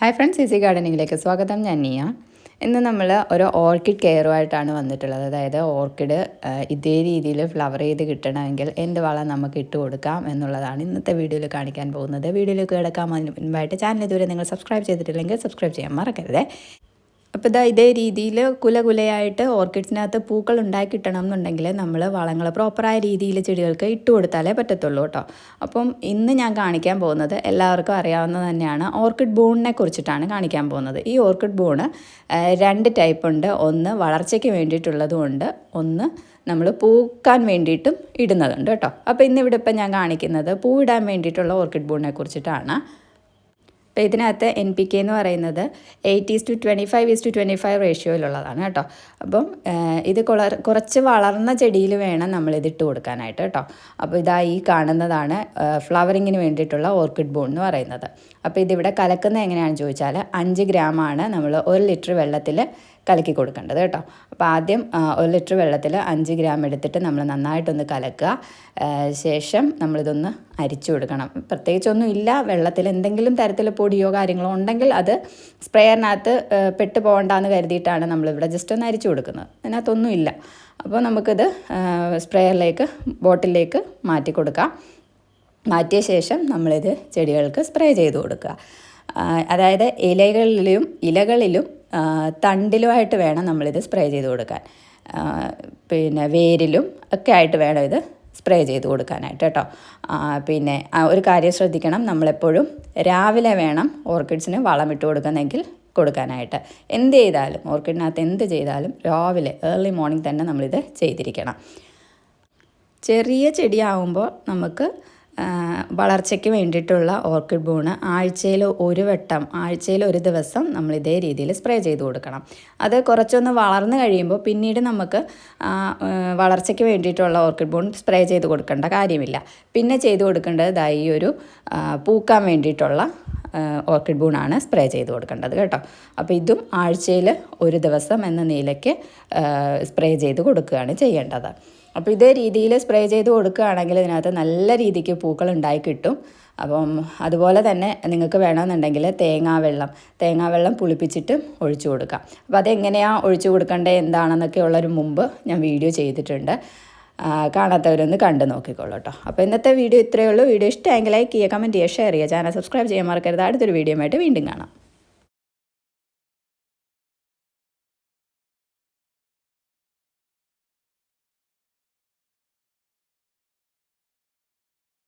Hi friends easy ഗാർഡനിങ്ങിലേക്ക് സ്വാഗതം. ഞാൻ നിയ. ഇന്ന് നമ്മൾ ഒരു ഓർക്കിഡ് കെയറുമായിട്ടാണ് വന്നിട്ടുള്ളത്. അതായത് ഓർക്കിഡ് ഇതേ രീതിയിൽ ഫ്ലവർ ചെയ്ത് കിട്ടണമെങ്കിൽ എന്ത് വളം നമുക്ക് ഇട്ട് കൊടുക്കാം എന്നുള്ളതാണ് ഇന്നത്തെ വീഡിയോയിൽ കാണിക്കാൻ പോകുന്നത്. വീഡിയോയിലേക്ക് കിടക്കാൻ മുൻപായിട്ട് ചാനൽ ഇതുവരെ നിങ്ങൾ സബ്സ്ക്രൈബ് ചെയ്തിട്ടില്ലെങ്കിൽ സബ്സ്ക്രൈബ് ചെയ്യാൻ മറക്കരുതേ. അപ്പോൾ ഇതാ ഇതേ രീതിയിൽ കുല കുലയായിട്ട് ഓർക്കിഡ്സിനകത്ത് പൂക്കൾ ഉണ്ടാക്കി കിട്ടണം എന്നുണ്ടെങ്കിൽ നമ്മൾ വളങ്ങൾ പ്രോപ്പറായ രീതിയിൽ ചെടികൾക്ക് ഇട്ട് കൊടുത്താലേ പറ്റത്തുള്ളൂ കേട്ടോ. അപ്പം ഇന്ന് ഞാൻ കാണിക്കാൻ പോകുന്നത് എല്ലാവർക്കും അറിയാവുന്ന തന്നെയാണ്. ഓർക്കിഡ് ബൂണിനെ കുറിച്ചിട്ടാണ് കാണിക്കാൻ പോകുന്നത്. ഈ ഓർക്കിഡ് ബൂണ് രണ്ട് ടൈപ്പ് ഉണ്ട്. ഒന്ന് വളർച്ചയ്ക്ക് വേണ്ടിയിട്ടുള്ളതുകൊണ്ട് ഒന്ന് നമ്മൾ പൂക്കാൻ വേണ്ടിയിട്ടും ഇടുന്നതുണ്ട് കേട്ടോ. അപ്പോൾ ഇന്നിവിടെ ഇപ്പം ഞാൻ കാണിക്കുന്നത് പൂവിടാൻ വേണ്ടിയിട്ടുള്ള ഓർക്കിഡ് ബൂണിനെ കുറിച്ചിട്ടാണ്. അപ്പോൾ ഇതിനകത്ത് എൻ പി കെ എന്ന് പറയുന്നത് eight is to twenty five is to twenty five റേഷ്യോയിലുള്ളതാണ് കേട്ടോ. അപ്പം ഇത് കുറച്ച് വളർന്ന ചെടിയിൽ വേണം നമ്മൾ ഇത് ഇട്ട് കൊടുക്കാനായിട്ട് കേട്ടോ. അപ്പോൾ ഇതാ ഈ കാണുന്നതാണ് ഫ്ലവറിങ്ങിന് വേണ്ടിയിട്ടുള്ള ഓർക്കിഡ് ബോൺ എന്ന് പറയുന്നത്. അപ്പോൾ ഇതിവിടെ കലക്കുന്നത് എങ്ങനെയാണെന്ന് ചോദിച്ചാൽ അഞ്ച് ഗ്രാമാണ് നമ്മൾ ഒരു ലിറ്റർ വെള്ളത്തിൽ കലക്കി കൊടുക്കേണ്ടത് കേട്ടോ. അപ്പോൾ ആദ്യം ഒരു ലിറ്റർ വെള്ളത്തിൽ അഞ്ച് ഗ്രാം എടുത്തിട്ട് നമ്മൾ നന്നായിട്ടൊന്ന് കലക്കുക. ശേഷം നമ്മളിതൊന്ന് അരിച്ചു കൊടുക്കണം. പ്രത്യേകിച്ചൊന്നും ഇല്ല. വെള്ളത്തിൽ എന്തെങ്കിലും തരത്തിൽ പൊടിയോ കാര്യങ്ങളോ ഉണ്ടെങ്കിൽ അത് സ്പ്രേയറിനകത്ത് പെട്ട് പോകണ്ടെന്ന് കരുതിയിട്ടാണ് നമ്മളിവിടെ ജസ്റ്റ് ഒന്ന് അരിച്ചു കൊടുക്കുന്നത്. അതിനകത്തൊന്നും ഇല്ല. അപ്പോൾ നമുക്കിത് സ്പ്രേയറിലേക്ക് ബോട്ടിലേക്ക് മാറ്റി കൊടുക്കാം. മാറ്റിയ ശേഷം നമ്മളിത് ചെടികൾക്ക് സ്പ്രേ ചെയ്ത് കൊടുക്കുക. അതായത് ഇലകളിലും ഇലകളിലും തണ്ടിലുമായിട്ട് വേണം നമ്മളിത് സ്പ്രേ ചെയ്ത് കൊടുക്കാൻ. പിന്നെ വേരിലും ഒക്കെ ആയിട്ട് വേണം ഇത് സ്പ്രേ ചെയ്ത് കൊടുക്കാനായിട്ട് കേട്ടോ. പിന്നെ ഒരു കാര്യം ശ്രദ്ധിക്കണം. നമ്മളെപ്പോഴും രാവിലെ വേണം ഓർക്കിഡ്സിന് വളമിട്ട് കൊടുക്കുന്നെങ്കിൽ കൊടുക്കാനായിട്ട്. എന്ത് ചെയ്താലും ഓർക്കിഡിനകത്ത് എന്ത് ചെയ്താലും രാവിലെ ഏർലി മോർണിംഗ് തന്നെ നമ്മളിത് ചെയ്തിരിക്കണം. ചെറിയ ചെടിയാവുമ്പോൾ നമുക്ക് വളർച്ചയ്ക്ക് വേണ്ടിയിട്ടുള്ള ഓർക്കിഡ് ബൂണ് ആഴ്ചയിൽ ഒരു വട്ടം ആഴ്ചയിൽ ഒരു ദിവസം നമ്മൾ ഇതേ രീതിയിൽ സ്പ്രേ ചെയ്ത് കൊടുക്കണം. അത് കുറച്ചൊന്ന് വളർന്നു കഴിയുമ്പോൾ പിന്നീട് നമുക്ക് വളർച്ചയ്ക്ക് വേണ്ടിയിട്ടുള്ള ഓർക്കിഡ് ബൂൺ സ്പ്രേ ചെയ്ത് കൊടുക്കേണ്ട കാര്യമില്ല. പിന്നെ ചെയ്ത് കൊടുക്കേണ്ടത് ദാ ഈ ഒരു പൂക്കാൻ വേണ്ടിയിട്ടുള്ള ഓർക്കിഡ് ബൂണാണ് സ്പ്രേ ചെയ്ത് കൊടുക്കേണ്ടത് കേട്ടോ. അപ്പോൾ ഇതും ആഴ്ചയിൽ ഒരു ദിവസം എന്ന നിലയ്ക്ക് സ്പ്രേ ചെയ്ത് കൊടുക്കുകയാണ് ചെയ്യേണ്ടത്. അപ്പോൾ ഇതേ രീതിയിൽ സ്പ്രേ ചെയ്ത് കൊടുക്കുകയാണെങ്കിൽ ഇതിനകത്ത് നല്ല രീതിക്ക് പൂക്കൾ ഉണ്ടായി കിട്ടും. അപ്പം അതുപോലെ തന്നെ നിങ്ങൾക്ക് വേണമെന്നുണ്ടെങ്കിൽ തേങ്ങാവെള്ളം തേങ്ങാവെള്ളം പുളിപ്പിച്ചിട്ട് ഒഴിച്ചു കൊടുക്കാം അപ്പോൾ അതെങ്ങനെയാണ് ഒഴിച്ചു കൊടുക്കേണ്ടത്? എന്താണെന്നൊക്കെ ഉള്ളൊരു മുമ്പ് ഞാൻ വീഡിയോ ചെയ്തിട്ടുണ്ട്. കാണാത്തവരൊന്ന് കണ്ടു നോക്കിക്കോളൂ കേട്ടോ. അപ്പോൾ ഇന്നത്തെ വീഡിയോ ഇത്രയേ ഉള്ളൂ. വീഡിയോ ഇഷ്ടമെങ്കിൽ ലൈക്ക് ചെയ്യുക കമന്റ് ചെയ്യുക ഷെയർ ചെയ്യുക. ചാനൽ സബ്സ്ക്രൈബ് ചെയ്യാൻ മറക്കരുത്. അടുത്തൊരു വീഡിയോ ആയിട്ട് വീണ്ടും കാണാം.